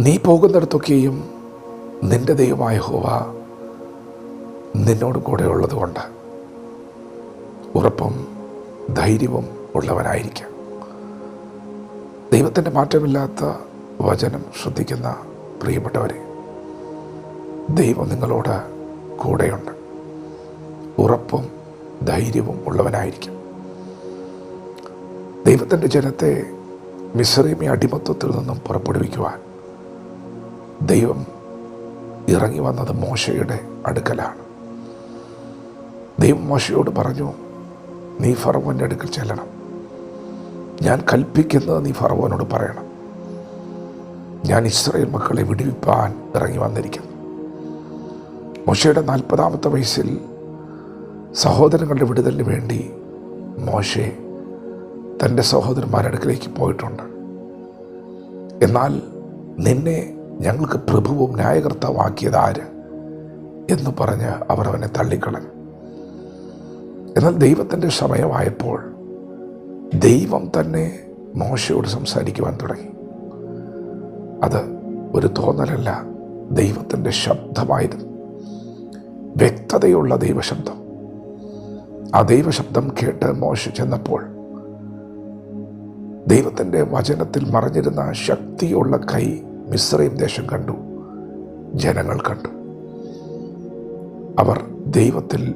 നീ പോകുന്നിടത്തൊക്കെയും നിന്റെ ദൈവമായ ഹോവ നിന്നോട് കൂടെ ഉള്ളതുകൊണ്ട് ഉറപ്പും ധൈര്യവും ഉള്ളവനായിരിക്കാം. ദൈവത്തിന്റെ മാറ്റമില്ലാത്ത വചനം ശ്രദ്ധിക്കുന്ന പ്രിയപ്പെട്ടവരെ ദൈവം നിങ്ങളോട് കൂടെയുണ്ട്. ഉറപ്പും ധൈര്യവും ഉള്ളവനായിരിക്കും. ദൈവത്തിന്റെ ജനത്തെ മിശ്രീമി അടിമത്വത്തിൽ നിന്നും പുറപ്പെടുവിക്കുവാൻ ദൈവം ഇറങ്ങി വന്നത് മോശയുടെ അടുക്കലാണ്. ദൈവം മോശയോട് പറഞ്ഞു നീ ഫറവോന്റെ അടുക്കൽ ചെല്ലണം. ഞാൻ കൽപ്പിക്കുന്നത് നീ ഫറവോനോട് പറയണം. ഞാൻ ഇസ്രയേൽ മക്കളെ വിടുവിപ്പാൻ ഇറങ്ങി വന്നിരിക്കുന്നു. മോശയുടെ നാൽപ്പതാമത്തെ വയസ്സിൽ സഹോദരങ്ങളുടെ വിടുതലിന് വേണ്ടി മോശെ തന്റെ സഹോദരന്മാരുടെ അടുക്കലേക്ക് പോയിട്ടുണ്ട്. എന്നാൽ നിന്നെ ഞങ്ങൾക്ക് പ്രഭുവും ന്യായകർത്താവാക്കിയത് ആര് എന്ന് പറഞ്ഞ് അവർ അവനെ തള്ളിക്കളഞ്ഞു. എന്നാൽ ദൈവത്തിന്റെ സമയമായപ്പോൾ ദൈവം തന്നെ മോശയോട് സംസാരിക്കുവാൻ തുടങ്ങി. അത് ഒരു തോന്നലല്ല ദൈവത്തിന്റെ ശബ്ദമായിരുന്നു. വ്യക്തതയുള്ള ദൈവശബ്ദം. ആ ദൈവശബ്ദം കേട്ട് മോശ ചെന്നപ്പോൾ ദൈവത്തിന്റെ വചനത്തിൽ മറഞ്ഞിരുന്ന ശക്തിയുള്ള കൈ മിശ്രയും ദേശം കണ്ടു. ജനങ്ങൾ കണ്ടു. അവർ ദൈവത്തിൽ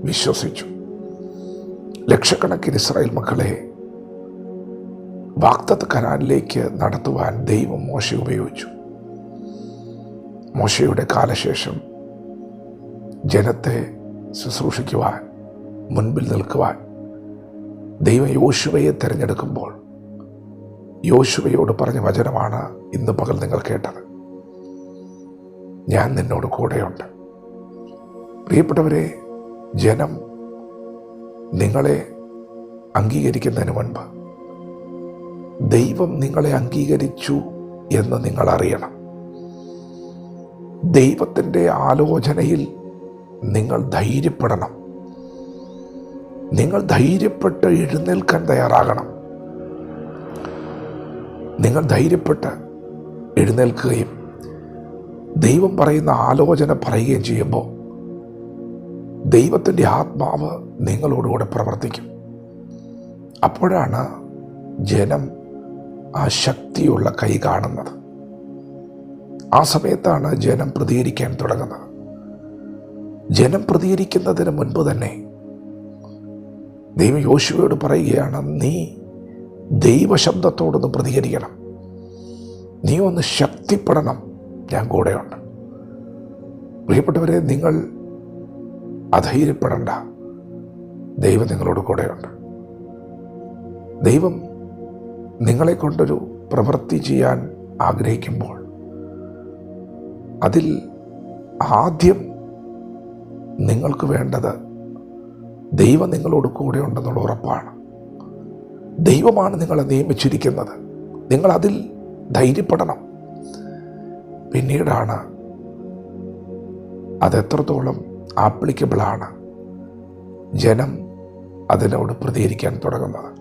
വിശ്വസിച്ചു. ലക്ഷക്കണക്കിന് ഇസ്രായേൽ മക്കളെ വാക്തത്ത് കനാലിലേക്ക് നടത്തുവാൻ ദൈവം മോശ ഉപയോഗിച്ചു. മോശയുടെ കാലശേഷം ജനത്തെ ശുശ്രൂഷിക്കുവാൻ മുൻപിൽ നിൽക്കുവാൻ ദൈവം യോശുവയെ തിരഞ്ഞെടുക്കുമ്പോൾ യോശുവയോട് പറഞ്ഞ വചനമാണ് ഇന്ന് പകൽ നിങ്ങൾ കേട്ടത്. ഞാൻ നിന്നോട് കൂടെയുണ്ട്. പ്രിയപ്പെട്ടവരെ ജനം നിങ്ങളെ അംഗീകരിക്കുന്നതിന് മുൻപ് ദൈവം നിങ്ങളെ അംഗീകരിച്ചു എന്ന് നിങ്ങൾ അറിയണം. ദൈവത്തിന്റെ ആലോചനയിൽ നിങ്ങൾ ധൈര്യപ്പെടണം. നിങ്ങൾ ധൈര്യപ്പെട്ട് എഴുന്നേൽക്കാൻ തയ്യാറാകണം. നിങ്ങൾ ധൈര്യപ്പെട്ട് എഴുന്നേൽക്കുകയും ദൈവം പറയുന്ന ആലോചന പറയുകയും ചെയ്യുമ്പോൾ ദൈവത്തിന്റെ ആത്മാവ് നിങ്ങളോടുകൂടെ പ്രവർത്തിക്കും. അപ്പോഴാണ് ജനം ആ ശക്തിയുള്ള കൈ കാണുന്നത്. ആ സമയത്താണ് ജനം പ്രതികരിക്കാൻ തുടങ്ങുന്നത്. ജനം പ്രതികരിക്കുന്നതിന് മുൻപ് തന്നെ ദൈവം യോശുവയോട് പറയുകയാണ് നീ ദൈവശബ്ദത്തോടൊന്ന് പ്രതികരിക്കണം. നീ ഒന്ന് ശക്തിപ്പെടണം. ഞാൻ കൂടെയുണ്ട്. പ്രിയപ്പെട്ടവരെ നിങ്ങൾ അധൈര്യപ്പെടണ്ട. ദൈവം നിങ്ങളോട് കൂടെയുണ്ട്. ദൈവം നിങ്ങളെ കൊണ്ടൊരു പ്രവൃത്തി ചെയ്യാൻ ആഗ്രഹിക്കുമ്പോൾ അതിൽ ആദ്യം നിങ്ങൾക്ക് വേണ്ടത് ദൈവം നിങ്ങളോട് കൂടെ ഉണ്ടെന്നുള്ള ഉറപ്പാണ്. ദൈവമാണ് നിങ്ങളെ നിയമിച്ചിരിക്കുന്നത്. നിങ്ങൾ അതിൽ ധൈര്യപ്പെടണം. പിന്നീടാണ് അതെത്രത്തോളം ആപ്ലിക്കബിളാണ് ജനം അതിനോട് പ്രതികരിക്കാൻ തുടങ്ങുന്നത്.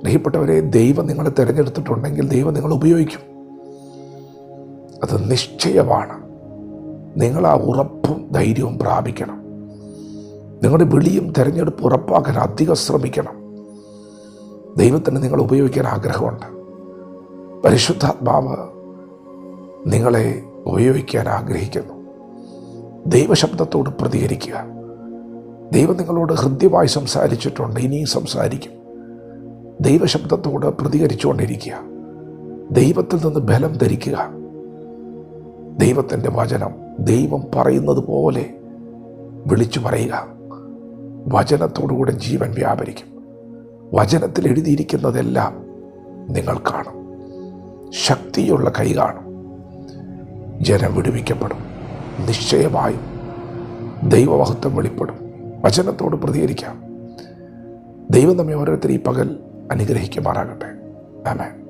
പ്രിയപ്പെട്ടവരെ ദൈവം നിങ്ങളെ തിരഞ്ഞെടുത്തിട്ടുണ്ടെങ്കിൽ ദൈവം നിങ്ങൾ ഉപയോഗിക്കും. അത് നിശ്ചയമാണ്. നിങ്ങൾ ആ ഉറപ്പും ധൈര്യവും പ്രാപിക്കണം. നിങ്ങളുടെ വിളിയും തിരഞ്ഞെടുപ്പ് ഉറപ്പാക്കാൻ അധികം ശ്രമിക്കണം. ദൈവത്തിന് നിങ്ങൾ ഉപയോഗിക്കാൻ ആഗ്രഹമുണ്ട്. പരിശുദ്ധാത്മാവ് നിങ്ങളെ ഉപയോഗിക്കാൻ ആഗ്രഹിക്കുന്നു. ദൈവശബ്ദത്തോട് പ്രതികരിക്കുക. ദൈവം നിങ്ങളോട് ഹൃദ്യമായി സംസാരിച്ചിട്ടുണ്ട് ഇനിയും സംസാരിക്കും. ദൈവശബ്ദത്തോട് പ്രതികരിച്ചുകൊണ്ടിരിക്കുക. ദൈവത്തിൽ നിന്ന് ബലം ധരിക്കുക. ദൈവത്തിന്റെ വചനം ദൈവം പറയുന്നത് പോലെ വിളിച്ചു പറയുക. വചനത്തോടുകൂടെ ജീവൻ വ്യാപരിക്കും. വചനത്തിൽ എഴുതിയിരിക്കുന്നതെല്ലാം നിങ്ങൾ കാണും. ശക്തിയുള്ള കൈ കാണും. ജനം വിടുവിക്കപ്പെടും. നിശ്ചയമായും ദൈവമഹത്വം വെളിപ്പെടും. വചനത്തോട് പ്രതികരിക്കാം. ദൈവം നമ്മെ ഓരോരുത്തരും ഈ പകൽ അനുഗ്രഹിക്കുമാറാകട്ടെ. ആമേൻ.